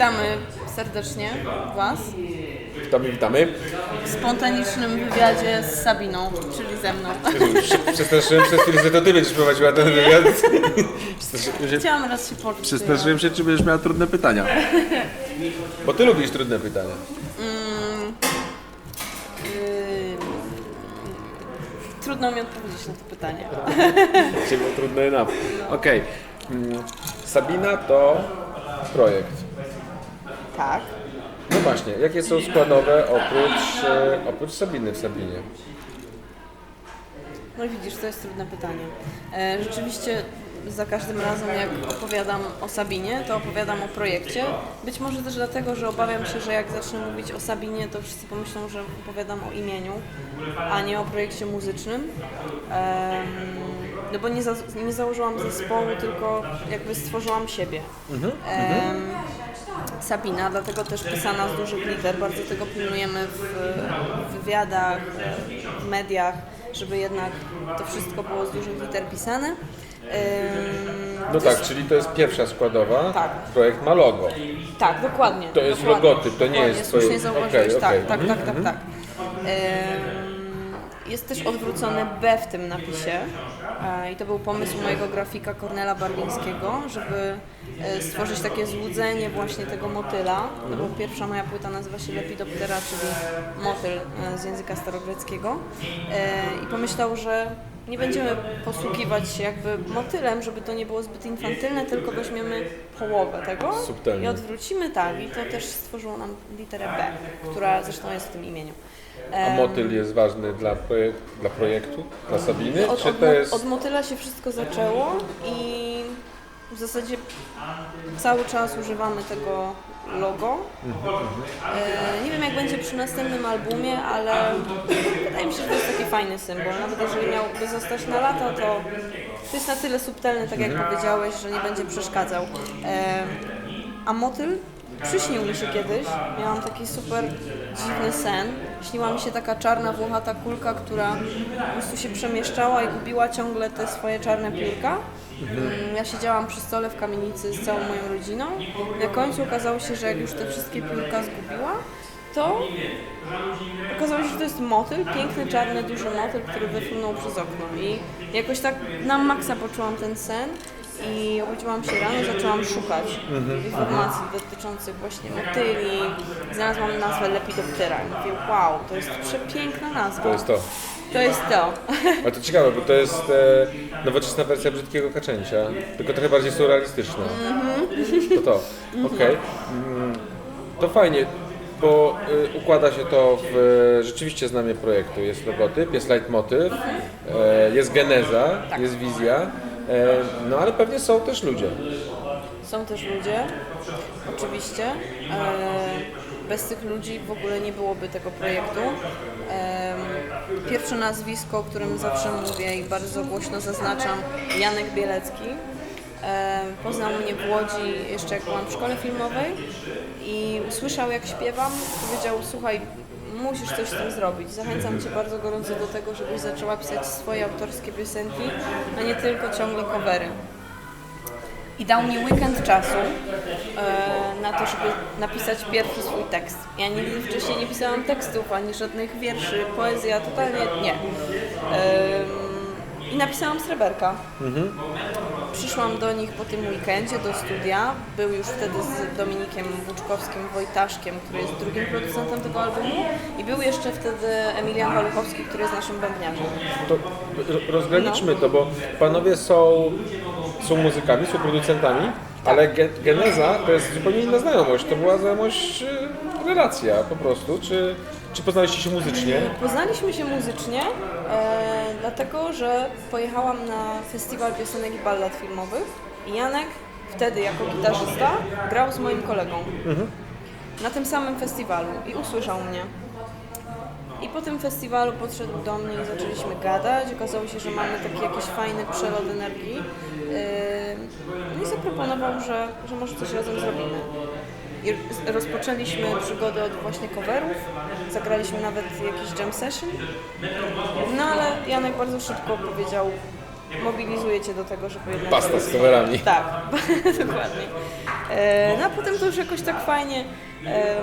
Witamy serdecznie Was Witamy, witamy. w spontanicznym wywiadzie z Sabiną, czyli ze mną. Prze- Przestraszyłem się, chwilę, że to ty będziesz prowadziła ten wywiad. Przestraszyłem się, Chciałam raz się poczuć. przestraszyłem się, czy będziesz miała trudne pytania. Bo ty lubisz trudne pytania. Yy, Trudno mi odpowiedzieć na to pytanie. Było trudne enough. Okej. Mm, Sabina to projekt. Tak. No właśnie, jakie są składowe oprócz, e, oprócz Sabiny w Sabinie? No i widzisz, to jest trudne pytanie. E, Rzeczywiście za każdym razem jak opowiadam o Sabinie, to opowiadam o projekcie. Być może też dlatego, że obawiam się, że jak zacznę mówić o Sabinie, to wszyscy pomyślą, że opowiadam o imieniu, a nie o projekcie muzycznym. Em, No bo nie, za, nie założyłam zespołu, tylko jakby stworzyłam siebie. Em, Sabina, dlatego też pisana z dużych liter. Bardzo tego pilnujemy w, wywiadach, w mediach, żeby jednak to wszystko było z dużych liter pisane. No tak, czyli to jest pierwsza składowa. Tak. Projekt ma logo. Tak, dokładnie. To jest dokładnie, logotyp, to nie dokładnie, jest Słusznie zauważyłeś, okej, tak, okej. tak, Mhm, tak, tak, tak. Ym, Jest też odwrócone B w tym napisie e, i to był pomysł mojego grafika Kornela Barwińskiego, żeby e, stworzyć takie złudzenie właśnie tego motyla, no bo pierwsza moja płyta nazywa się Lepidoptera, czyli motyl e, z języka starogreckiego i pomyślał, że nie będziemy posługiwać się jakby motylem, żeby to nie było zbyt infantylne, tylko weźmiemy połowę tego Subtelnie. i odwrócimy tak i to też stworzyło nam literę B, która zresztą jest w tym imieniu. A motyl jest ważny dla, projek dla projektu, dla Sabiny? od, Czy od, to jest... od motyla się wszystko zaczęło i w zasadzie cały czas używamy tego logo. E, nie wiem jak będzie przy następnym albumie, ale wydaje mi się, że to jest taki fajny symbol. Nawet jeżeli miałby zostać na lata, to to jest na tyle subtelny, tak jak powiedziałeś, że nie będzie przeszkadzał. E, a motyl przyśnił mi się kiedyś. Miałam taki super dziwny sen. Śniła mi się taka czarna, włochata kulka, która po prostu się przemieszczała i gubiła ciągle te swoje czarne piórka. Mm, Ja siedziałam przy stole w kamienicy z całą moją rodziną. Na końcu okazało się, że jak już te wszystkie piórka zgubiła, to okazało się, że to jest motyl, piękny, czarny, duży motyl, który wyfrunął przez okno. I jakoś tak na maksa poczułam ten sen i obudziłam się rano, zaczęłam szukać informacji dotyczących właśnie motyli. Znalazłam nazwę Lepidoptera i mówię, wow, to jest przepiękna nazwa. To jest to. To jest to. Ale to ciekawe, bo to jest e, nowoczesna wersja brzydkiego kaczęcia, tylko trochę bardziej surrealistyczna. To to, okej. Mm, To fajnie, bo y, układa się to w rzeczywiście znamie projektu. Jest logotyp, jest leitmotyw, e, jest geneza, jest wizja, no ale pewnie są też ludzie. Są też ludzie, oczywiście. E, Bez tych ludzi w ogóle nie byłoby tego projektu. Em, Pierwsze nazwisko, o którym zawsze mówię i bardzo głośno zaznaczam, Janek Bielecki. E, Poznał mnie w Łodzi jeszcze jak byłam w szkole filmowej i usłyszał jak śpiewam, powiedział słuchaj, musisz coś z tym zrobić. Zachęcam Cię bardzo gorąco do tego, żebyś zaczęła pisać swoje autorskie piosenki, a nie tylko ciągle covery i dał mi weekend czasu e, na to, żeby napisać pierwszy swój tekst. Ja nigdy wcześniej nie pisałam tekstów, ani żadnych wierszy, poezja, totalnie nie. Em, I napisałam sreberka. Przyszłam do nich po tym weekendzie do studia. Był już wtedy z Dominikiem Włóczkowskim, Wojtaszkiem, który jest drugim producentem tego albumu. I był jeszcze wtedy Emilian Waluchowski, który jest naszym bębniarzem. To ro- rozgraniczmy to, bo panowie są, są muzykami, są producentami, ale ge, geneza to jest zupełnie inna znajomość. To była znajomość, e, relacja po prostu. Czy, czy poznaliście się muzycznie? Poznaliśmy się muzycznie, e, dlatego że pojechałam na festiwal piosenek i ballad filmowych i Janek wtedy jako gitarzysta grał z moim kolegą na tym samym festiwalu i usłyszał mnie. I po tym festiwalu podszedł do mnie i zaczęliśmy gadać. Okazało się, że mamy taki jakiś fajny przelot energii. Yy, I zaproponował, że, że może coś razem zrobimy. I rozpoczęliśmy przygodę od właśnie coverów, zagraliśmy nawet jakiś jam session. No ale Janek bardzo szybko powiedział, mobilizuje cię do tego, żeby jednak... Pasta z coverami. Tak, dokładnie. E, no a potem to już jakoś tak fajnie e,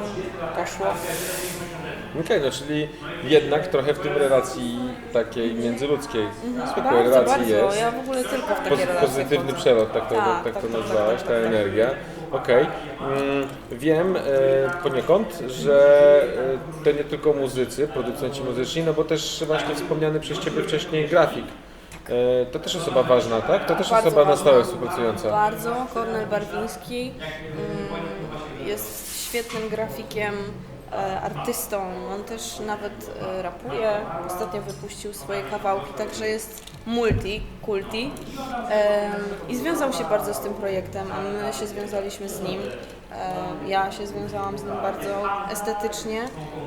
poszło. Okej, no czyli jednak trochę w tym relacji takiej międzyludzkiej, zwykłej Bardzo, relacji bardzo. jest. Ja w ogóle tylko w takie Poz- relacje Pozytywny przelot, tak to, Tak, tak, tak, to tak, nazwałeś, tak, ta tak, tak. energia. Okej. Mm, wiem e, poniekąd, że e, to nie tylko muzycy, producenci muzyczni, no bo też właśnie wspomniany przez Ciebie wcześniej grafik. E, to też osoba ważna, tak? To też Bardzo osoba na ważna. stałe współpracująca. Bardzo. Kornel Barwiński mm, jest świetnym grafikiem, artystą. On też nawet e, rapuje. Ostatnio wypuścił swoje kawałki, także jest multi, kulti. I związał się bardzo z tym projektem, a my się związaliśmy z nim. E, Ja się związałam z nim bardzo estetycznie.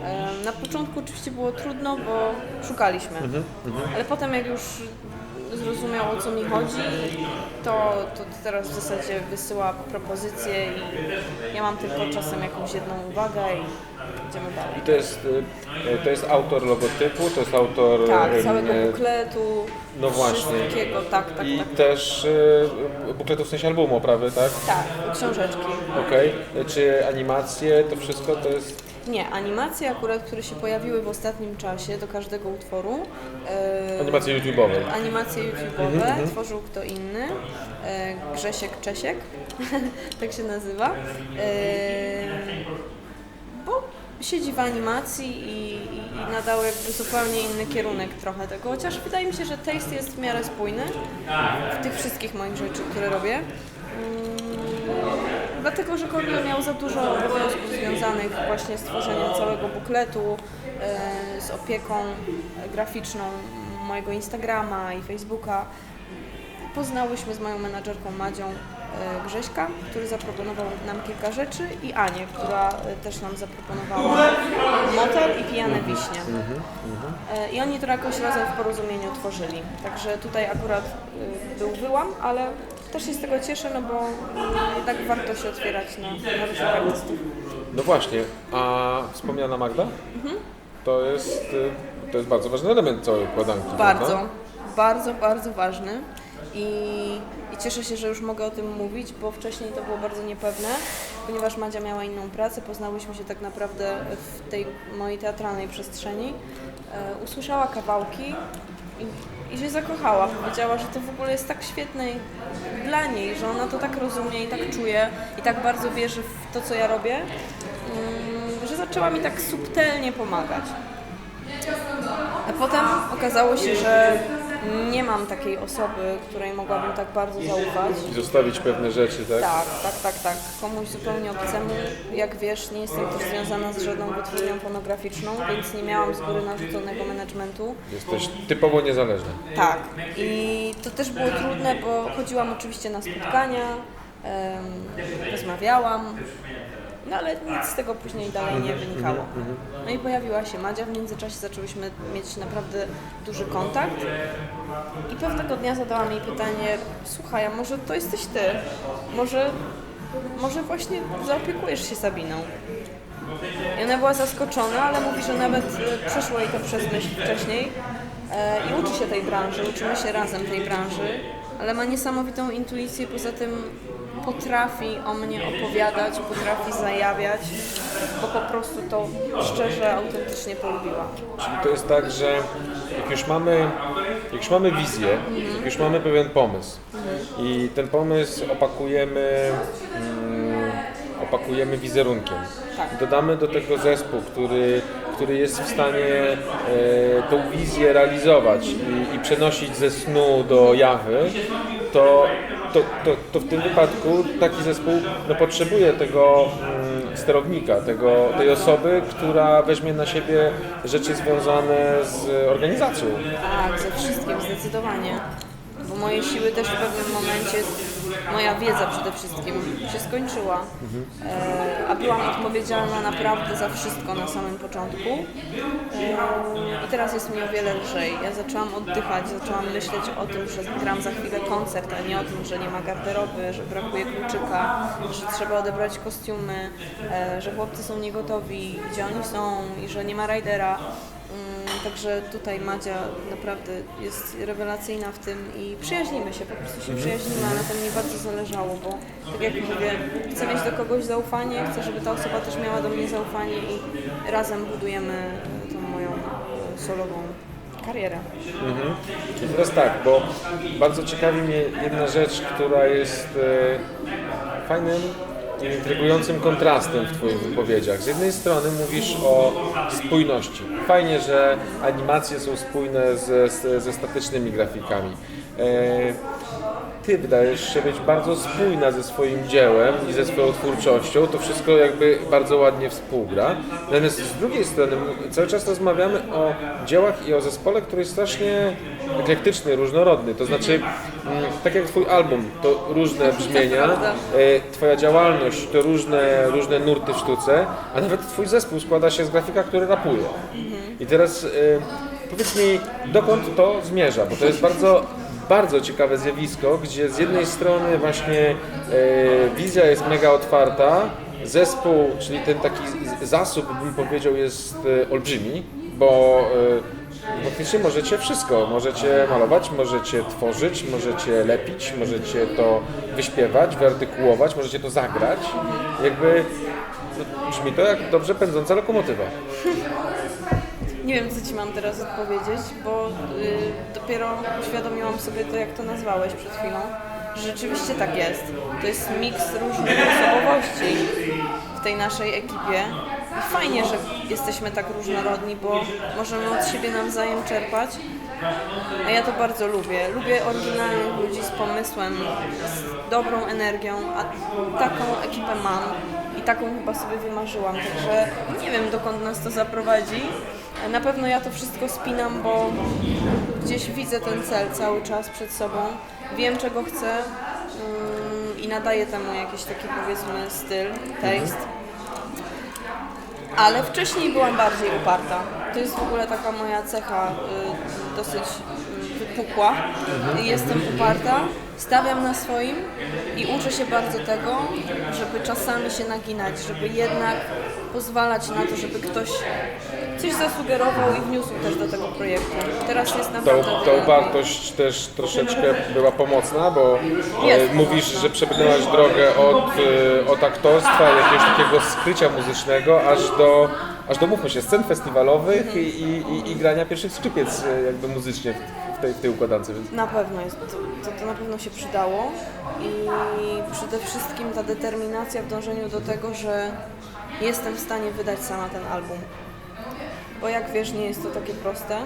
E, Na początku oczywiście było trudno, bo szukaliśmy. Ale potem jak już zrozumiał o co mi chodzi, to, to teraz w zasadzie wysyła propozycje i ja mam tylko czasem jakąś jedną uwagę i idziemy dalej. I to jest, e, to jest autor logotypu, to jest autor Tak, em, całego e, bukletu, no właśnie. wszystkiego, tak, tak, i tak. też e, bukletu w sensie albumu, oprawy, tak? Tak, książeczki. Okej. Czy animacje, to wszystko to jest... Nie, animacje akurat, które się pojawiły w ostatnim czasie do każdego utworu. e, Animacje YouTube'owe. Animacje YouTube'owe Mhm, tworzył kto inny. E, Grzesiek Czesiek, tak się nazywa. E, bo siedzi w animacji i, i, i nadał jakby zupełnie inny kierunek trochę tego, chociaż wydaje mi się, że taste jest w miarę spójny w tych wszystkich moich rzeczy, które robię. Mm, Dlatego, że Kornel miał za dużo obowiązków związanych właśnie z tworzeniem całego bukletu, e, z opieką graficzną mojego Instagrama i Facebooka. Poznałyśmy z moją menadżerką Madzią e, Grześka, który zaproponował nam kilka rzeczy i Anię, która e, też nam zaproponowała motel i pijane wiśnie. E, I oni to jakoś razem w porozumieniu tworzyli. Także tutaj akurat był wyłam, ale też się z tego cieszę, no bo jednak warto się otwierać na, na różnych artystów. No właśnie, a wspomniana Magda? Mhm. To jest, y, to jest bardzo ważny element całej układanki. Bardzo, prawda? bardzo, bardzo ważny. I, I cieszę się, że już mogę o tym mówić, bo wcześniej to było bardzo niepewne, ponieważ Madzia miała inną pracę, poznałyśmy się tak naprawdę w tej mojej teatralnej przestrzeni. E, usłyszała kawałki i, i się zakochała. Powiedziała, że to w ogóle jest tak świetne dla niej, że ona to tak rozumie i tak czuje i tak bardzo wierzy w to, co ja robię, mm, że zaczęła mi tak subtelnie pomagać. A potem okazało się, że nie mam takiej osoby, której mogłabym tak bardzo zaufać. I zostawić pewne rzeczy, tak? Tak, tak, tak, tak. Komuś zupełnie obcemu. Jak wiesz, nie jestem też związana z żadną wytwórnią fonograficzną, więc nie miałam z góry narzuconego managementu. Jesteś typowo niezależny. Tak. I to też było trudne, bo chodziłam oczywiście na spotkania, em, rozmawiałam, no ale nic z tego później dalej nie wynikało. No i pojawiła się Madzia, w międzyczasie zaczęłyśmy mieć naprawdę duży kontakt i pewnego dnia zadałam jej pytanie, słuchaj, a może to jesteś ty? Może, może właśnie zaopiekujesz się Sabiną? I ona była zaskoczona, ale mówi, że nawet e, przeszło jej to przez myśl wcześniej e, i uczy się tej branży, uczymy się razem tej branży, ale ma niesamowitą intuicję, poza tym potrafi o mnie opowiadać, potrafi zajawiać, bo po prostu to szczerze, autentycznie polubiła. Czyli to jest tak, że jak już mamy, jak już mamy wizję, jak już mamy pewien pomysł i ten pomysł opakujemy, mm, opakujemy wizerunkiem, Tak. dodamy do tego zespół, który, który jest w stanie e, tą wizję realizować i, i przenosić ze snu do jawy, to, to, to, to w tym wypadku taki zespół no, potrzebuje tego mm, sterownika, tego, tej osoby, która weźmie na siebie rzeczy związane z organizacją. Tak, ze wszystkim, zdecydowanie. Bo moje siły też w pewnym momencie, moja wiedza przede wszystkim się skończyła. E, a byłam odpowiedzialna naprawdę za wszystko na samym początku. E, I teraz jest mi o wiele lżej. Ja zaczęłam oddychać, zaczęłam myśleć o tym, że gram za chwilę koncert, a nie o tym, że nie ma garderoby, że brakuje kluczyka, że trzeba odebrać kostiumy, e, że chłopcy są niegotowi, gdzie oni są i że nie ma rajdera. Także tutaj Madzia naprawdę jest rewelacyjna w tym i przyjaźnimy się, po prostu się przyjaźnimy, ale to mnie bardzo zależało, bo tak jak mówię, chcę mieć do kogoś zaufanie, chcę, żeby ta osoba też miała do mnie zaufanie i razem budujemy tą moją solową karierę. Mhm. I teraz tak, bo bardzo ciekawi mnie jedna rzecz, która jest e, fajnym intrygującym kontrastem w Twoich wypowiedziach. Z jednej strony mówisz o spójności. Fajnie, że animacje są spójne ze, ze, statycznymi grafikami. E, ty wydajesz się być bardzo spójna ze swoim dziełem i ze swoją twórczością, to wszystko jakby bardzo ładnie współgra. Natomiast z drugiej strony cały czas rozmawiamy o dziełach i o zespole, który jest strasznie eklektyczny, różnorodny. To znaczy, tak jak twój album, to różne brzmienia, prawda. e, twoja działalność to różne, różne nurty w sztuce, a nawet twój zespół składa się z grafika, który rapuje. I teraz e, powiedz mi, dokąd to zmierza, bo to jest bardzo bardzo ciekawe zjawisko, gdzie z jednej strony właśnie e, wizja jest mega otwarta, zespół, czyli ten taki zasób, bym powiedział, jest e, olbrzymi, bo e, faktycznie możecie wszystko. Możecie malować, możecie tworzyć, możecie lepić, możecie to wyśpiewać, wyartykułować, możecie to zagrać. Jakby no, brzmi to jak dobrze pędząca lokomotywa. Nie wiem, co Ci mam teraz odpowiedzieć, bo y, dopiero uświadomiłam sobie to, jak to nazwałeś przed chwilą, rzeczywiście tak jest. To jest miks różnych osobowości w tej naszej ekipie. I fajnie, że jesteśmy tak różnorodni, bo możemy od siebie nawzajem czerpać. A ja to bardzo lubię. Lubię oryginalnych ludzi z pomysłem, z dobrą energią, a taką ekipę mam i taką chyba sobie wymarzyłam. Także nie wiem, dokąd nas to zaprowadzi. Na pewno ja to wszystko spinam, bo gdzieś widzę ten cel cały czas przed sobą. Wiem, czego chcę mm, i nadaję temu jakiś taki powiedzmy styl, taste. Ale wcześniej byłam bardziej uparta. To jest w ogóle taka moja cecha y, dosyć wypukła. Jestem uparta, stawiam na swoim i uczę się bardzo tego, żeby czasami się naginać, żeby jednak pozwalać na to, żeby ktoś coś zasugerował i wniósł też do tego projektu. Teraz jest naprawdę... ta wiele. upartość też troszeczkę była pomocna, bo e, Jest mówisz, że przebrnęłaś drogę od, e, od aktorstwa, jakiegoś takiego skrycia muzycznego, aż do, aż do mówmy się, scen festiwalowych i, i, i, i grania pierwszych skrzypiec e, jakby muzycznie w tej, w tej układance. Więc Na pewno jest, to, to, na pewno się przydało i przede wszystkim ta determinacja w dążeniu do tego, że jestem w stanie wydać sama ten album. Bo jak wiesz, nie jest to takie proste.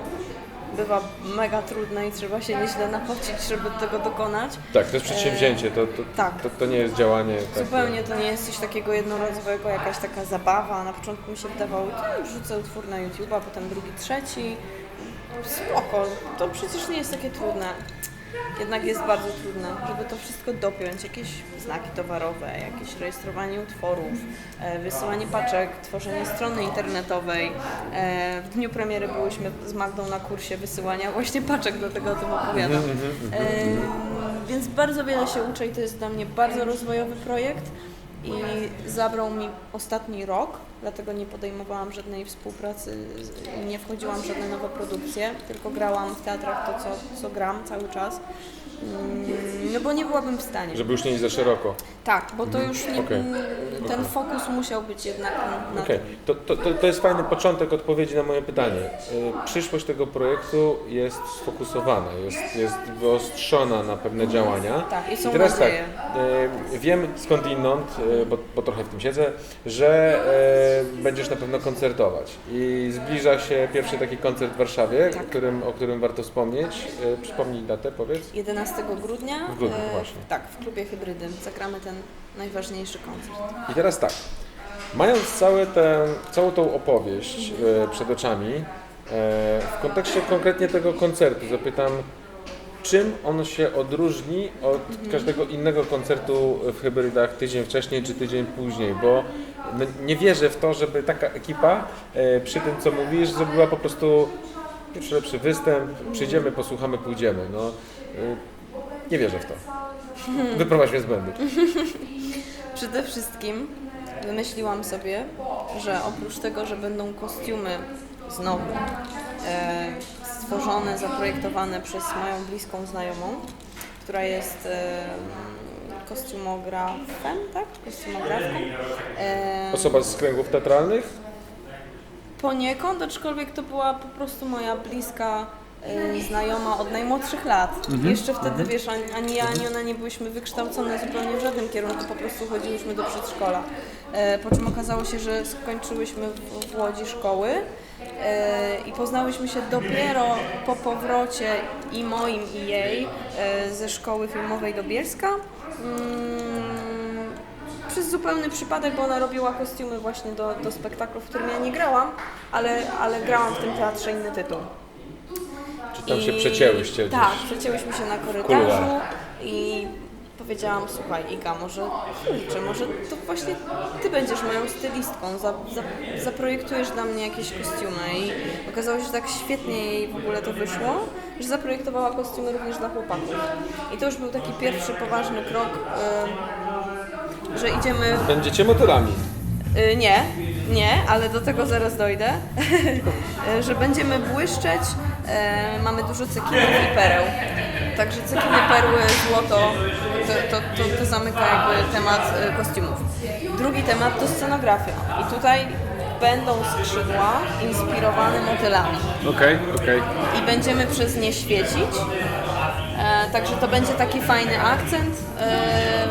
Bywa mega trudne i trzeba się nieźle napocić, żeby tego dokonać. tak, to jest przedsięwzięcie, to, to, tak. to, to nie jest działanie. takie- Zupełnie to nie jest coś takiego jednorazowego, jakaś taka zabawa. Na początku mi się wydawało, to wrzucę utwór na YouTube, a potem drugi, trzeci. Spoko, to przecież nie jest takie trudne. Jednak jest bardzo trudne, żeby to wszystko dopiąć. Jakieś znaki towarowe, jakieś rejestrowanie utworów, e, wysyłanie paczek, tworzenie strony internetowej. E, w dniu premiery byłyśmy z Magdą na kursie wysyłania właśnie paczek, dlatego o tym opowiadam. E, więc bardzo wiele się uczę i to jest dla mnie bardzo rozwojowy projekt i zabrał mi ostatni rok, dlatego nie podejmowałam żadnej współpracy, nie wchodziłam w żadne nowe produkcje, tylko grałam w teatrach to, co, co gram cały czas. Mm, No bo nie byłabym w stanie. Żeby już nie iść za szeroko. Tak, bo to już nie, Okej. ten fokus musiał być jednak na Okej, to, to, to, to jest fajny początek odpowiedzi na moje pytanie. Y, Przyszłość tego projektu jest sfokusowana, jest, jest wyostrzona na pewne działania. Tak, i są teraz nadzieje. tak, y, wiem skądinąd, y, bo, bo trochę w tym siedzę, że y, będziesz na pewno koncertować. I zbliża się pierwszy taki koncert w Warszawie, Tak. którym, o którym warto wspomnieć. Y, Przypomnij datę, powiedz. 11 grudnia, W grudniu, e, właśnie. tak, w klubie Hybrydy zagramy ten najważniejszy koncert. I teraz tak, mając całe tę, całą tą opowieść e, przed oczami, e, w kontekście konkretnie tego koncertu zapytam, czym on się odróżni od każdego innego koncertu w Hybrydach tydzień wcześniej czy tydzień później, bo no, nie wierzę w to, żeby taka ekipa e, przy tym, co mówisz, zrobiła po prostu pierwszy lepszy występ, przyjdziemy, posłuchamy, pójdziemy. No, e, nie wierzę w to. Wyprowadź mnie z błędu. Przede wszystkim wymyśliłam sobie, że oprócz tego, że będą kostiumy znowu e, stworzone, zaprojektowane przez moją bliską znajomą, która jest e, kostiumografem, tak? Kostiumografką. E, Osoba z kręgów teatralnych? Poniekąd, aczkolwiek to była po prostu moja bliska e, znajoma od najmłodszych lat. Jeszcze wtedy, wiesz, ani, ani ja, ani ona nie byliśmy wykształcone zupełnie w żadnym kierunku, po prostu chodziłyśmy do przedszkola. E, po czym okazało się, że skończyłyśmy w, w Łodzi szkoły e, i poznałyśmy się dopiero po powrocie i moim, i jej e, ze szkoły filmowej do Bielska. Mm, przez zupełny przypadek, bo ona robiła kostiumy właśnie do, do spektaklu, w którym ja nie grałam, ale, ale grałam w tym teatrze inny tytuł. Czy tam się przecięłyście gdzieś? Tak, przecięłyśmy się na korytarzu i powiedziałam, słuchaj Iga, może kurczę, może to właśnie ty będziesz moją stylistką, za, za, zaprojektujesz dla mnie jakieś kostiumy i okazało się, że tak świetnie jej w ogóle to wyszło, że zaprojektowała kostiumy również dla chłopaków. I to już był taki pierwszy poważny krok, y, że idziemy Będziecie motylami. Y, Nie, nie, ale do tego zaraz dojdę. Y, że będziemy błyszczeć. E, Mamy dużo cekinów i pereł. Także cekiny, perły, złoto to, to, to, to zamyka jakby temat e, kostiumów. Drugi temat to scenografia. I tutaj będą skrzydła inspirowane motylami Okej, okej. i będziemy przez nie świecić. E, także to będzie taki fajny akcent. E,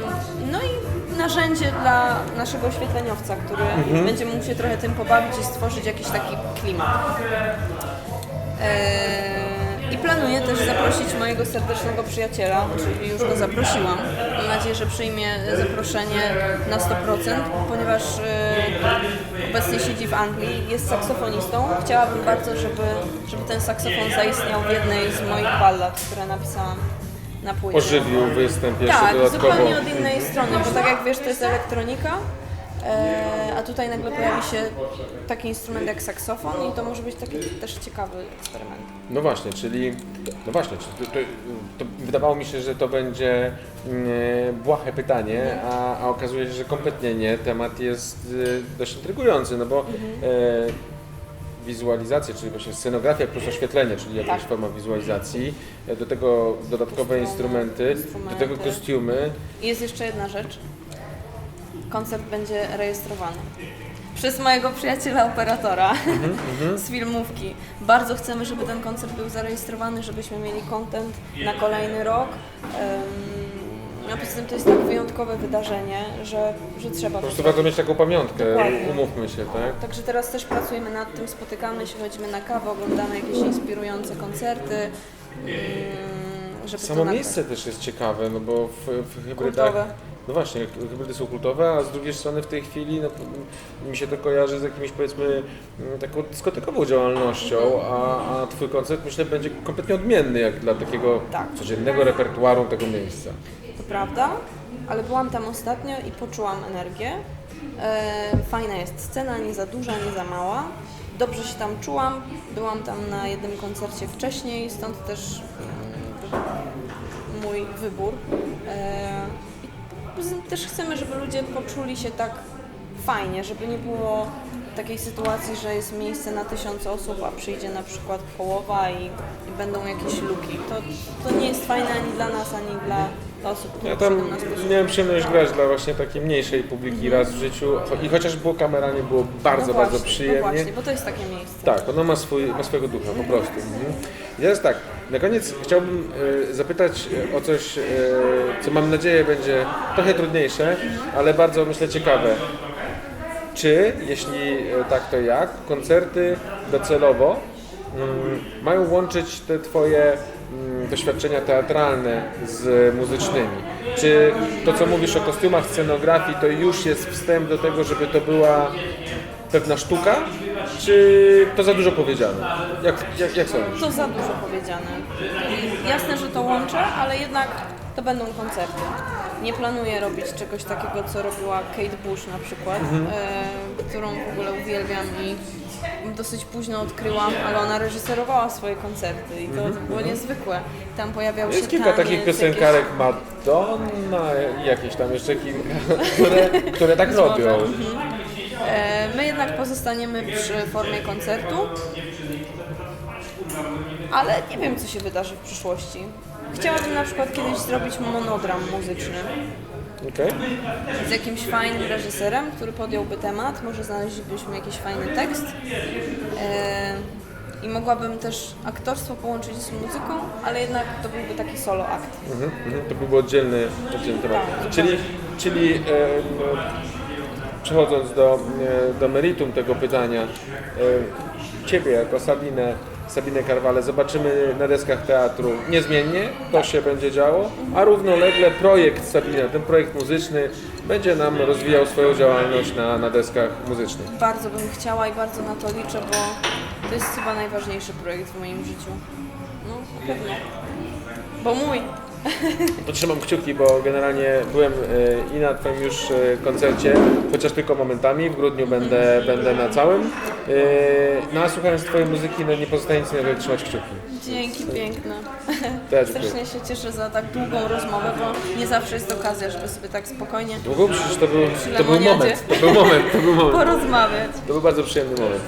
no i narzędzie dla naszego oświetleniowca, który będzie mógł się trochę tym pobawić i stworzyć jakiś taki klimat. E, I planuję też zaprosić mojego serdecznego przyjaciela, czyli już go zaprosiłam. Mam nadzieję, że przyjmie zaproszenie na 100%, ponieważ e, obecnie siedzi w Anglii, jest saksofonistą. Chciałabym bardzo, żeby, żeby ten saksofon zaistniał w jednej z moich ballad, które napisałam na płycie. Ożywił występ jeszcze Tak, dodatkowo. zupełnie od innej strony, bo tak jak wiesz, to jest elektronika, e, a tutaj nagle pojawi się taki instrument jak saksofon i to może być taki też ciekawy eksperyment. No właśnie, czyli. No właśnie, to, to, to wydawało mi się, że to będzie mm, błahe pytanie, a, a okazuje się, że kompletnie nie. Temat jest y, dość intrygujący, no bo Mhm. e, wizualizacja, czyli właśnie scenografia plus oświetlenie, czyli jakaś Tak. forma wizualizacji, e, do tego dodatkowe instrumenty, instrumenty. do tego kostiumy. I jest jeszcze jedna rzecz. Koncert będzie rejestrowany. Przez mojego przyjaciela operatora z filmówki. Bardzo chcemy, żeby ten koncert był zarejestrowany, żebyśmy mieli content na kolejny rok. Em, A poza tym to jest tak wyjątkowe wydarzenie, że, że trzeba Po prostu warto mieć taką pamiątkę, Dokładnie. umówmy się, tak? Także teraz też pracujemy nad tym, spotykamy się, chodzimy na kawę, oglądamy jakieś inspirujące koncerty. Żeby Samo nagrać. miejsce też jest ciekawe, no bo w, w hybrydach... Kultowe. No właśnie, hybrydy są kultowe, a z drugiej strony w tej chwili no, mi się to kojarzy z jakimiś powiedzmy mm, taką dyskotekową działalnością, a, a Twój koncert myślę będzie kompletnie odmienny jak dla takiego Tak. codziennego repertuaru tego miejsca. To prawda, ale byłam tam ostatnio i poczułam energię. E, fajna jest scena, nie za duża, nie za mała. Dobrze się tam czułam. Byłam tam na jednym koncercie wcześniej, stąd też mm, mój wybór. Też chcemy, żeby ludzie poczuli się tak fajnie, żeby nie było takiej sytuacji, że jest miejsce na tysiąc osób, a przyjdzie na przykład połowa i, i będą jakieś luki. To, to nie jest fajne ani dla nas, ani dla osób, które Ja tam przyjdą nas posłuchać. miałem przyjemność grać dla właśnie takiej mniejszej publiki raz w życiu i chociaż było kameralnie, było bardzo, no bardzo właśnie, przyjemnie. No właśnie, bo to jest takie miejsce. Tak, ono ma, swój, ma swojego ducha po prostu. Mhm. I teraz tak, na koniec chciałbym e, zapytać e, o coś, e, co mam nadzieję będzie trochę trudniejsze, ale bardzo myślę ciekawe. Czy, jeśli tak, to jak, koncerty docelowo mm, mają łączyć te Twoje mm, doświadczenia teatralne z muzycznymi? Czy to, co mówisz o kostiumach, scenografii, to już jest wstęp do tego, żeby to była pewna sztuka, czy to za dużo powiedziane? Jak, jak, jak sądzisz? To za dużo powiedziane. Jasne, że to łączę, ale jednak to będą koncerty. Nie planuję robić czegoś takiego, co robiła Kate Bush na przykład, Mhm. e, którą w ogóle uwielbiam i dosyć późno odkryłam, ale ona reżyserowała swoje koncerty i to było niezwykłe. Tam pojawiał się Mhm. Jest kilka taniec, takich piosenkarek Madonna i jakieś tam jeszcze kilka, które, które tak robią. E, My jednak pozostaniemy przy formie koncertu. ale nie wiem, co się wydarzy w przyszłości. Chciałabym na przykład kiedyś zrobić monodram muzyczny Okej? z jakimś fajnym reżyserem, który podjąłby temat, może znaleźlibyśmy jakiś fajny tekst. E, I mogłabym też aktorstwo połączyć z muzyką, ale jednak to byłby taki solo akt. Mhm, mhm. To byłby oddzielny, oddzielny temat. Tak, Czyli, czyli e, przechodząc do, e, do meritum tego pytania, e, Ciebie jako Sabinę, Sabinę Karwale zobaczymy na deskach teatru niezmiennie, to się będzie działo, a równolegle projekt Sabina, ten projekt muzyczny będzie nam rozwijał swoją działalność na, na deskach muzycznych. Bardzo bym chciała i bardzo na to liczę, bo to jest chyba najważniejszy projekt w moim życiu. No, pewno. Bo mój. To trzymam kciuki, bo generalnie byłem e, i na Twoim już e, koncercie, chociaż tylko momentami. W grudniu będę, będę na całym. E, No a słuchając Twojej muzyki, no nie pozostaje nic innego jak trzymać kciuki. Dzięki piękne. Dziękuję. Strasznie się cieszę za tak długą rozmowę, bo nie zawsze jest okazja, żeby sobie tak spokojnie Długo? Przecież to był, to był lemoniadzie. moment. To był moment, to był moment. porozmawiać. To był bardzo przyjemny moment.